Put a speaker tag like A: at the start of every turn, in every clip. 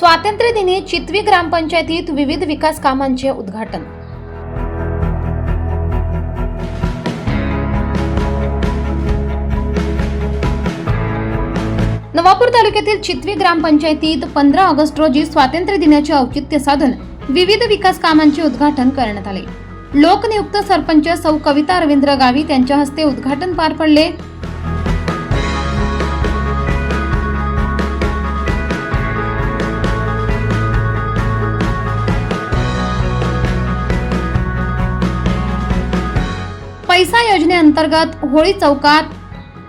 A: स्वातंत्र्यदिनी चितवी ग्रामपंचायतीत विविध विकास कामांचे उद्घाटन. नवापूर तालुक्यातील चितवी ग्रामपंचायतीत पंधरा ऑगस्ट रोजी स्वातंत्र्य दिनाचे औचित्य साधून विविध विकास कामांचे उद्घाटन करण्यात आले. लोकनियुक्त सरपंच सौ कविता रवींद्र गावित यांच्या हस्ते उद्घाटन पार पडले. पैसा योजनेअंतर्गत होळी चौकात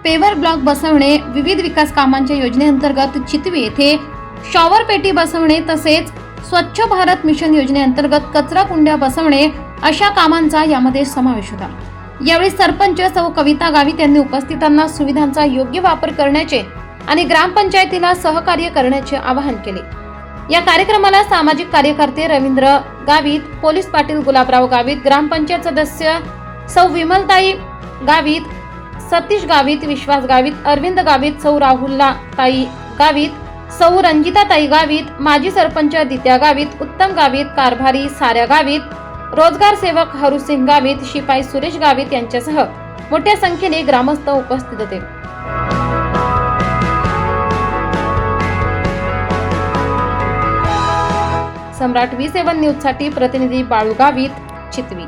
A: पेवर ब्लॉक बसवणे विविध विकास कामांच्या योजनेअंतर्गत चितवी येथे शॉवर पेटी बसवणे तसेच स्वच्छ भारत मिशन योजनेअंतर्गत कचरा कुंड्या बसवणे अशा कामांचा यामध्ये समावेश होता. यावेळी सरपंच सौ कविता गावित यांनी उपस्थितांना सुविधांचा योग्य वापर करण्याचे आणि ग्रामपंचायतीला सहकार्य करण्याचे आवाहन केले. या कार्यक्रमाला सामाजिक कार्यकर्ते रवींद्र गावित पोलीस पाटील गुलाबराव गावित ग्रामपंचायत सदस्य सौ विमलताई गावित सतीश गावित विश्वास गावित अरविंद गावित सौ राहुल्ला ताई गावित सौ रंजिताताई गावित माजी सरपंच दित्या गावित उत्तम गावित कारभारी साऱ्या गावित रोजगार सेवक हरुसिंग गावित शिपाई सुरेश गावित यांच्यासह मोठ्या संख्येने ग्रामस्थ उपस्थित होते. सम्राट व्ही सेवन न्यूजसाठी प्रतिनिधी बाळू गावित चितवी.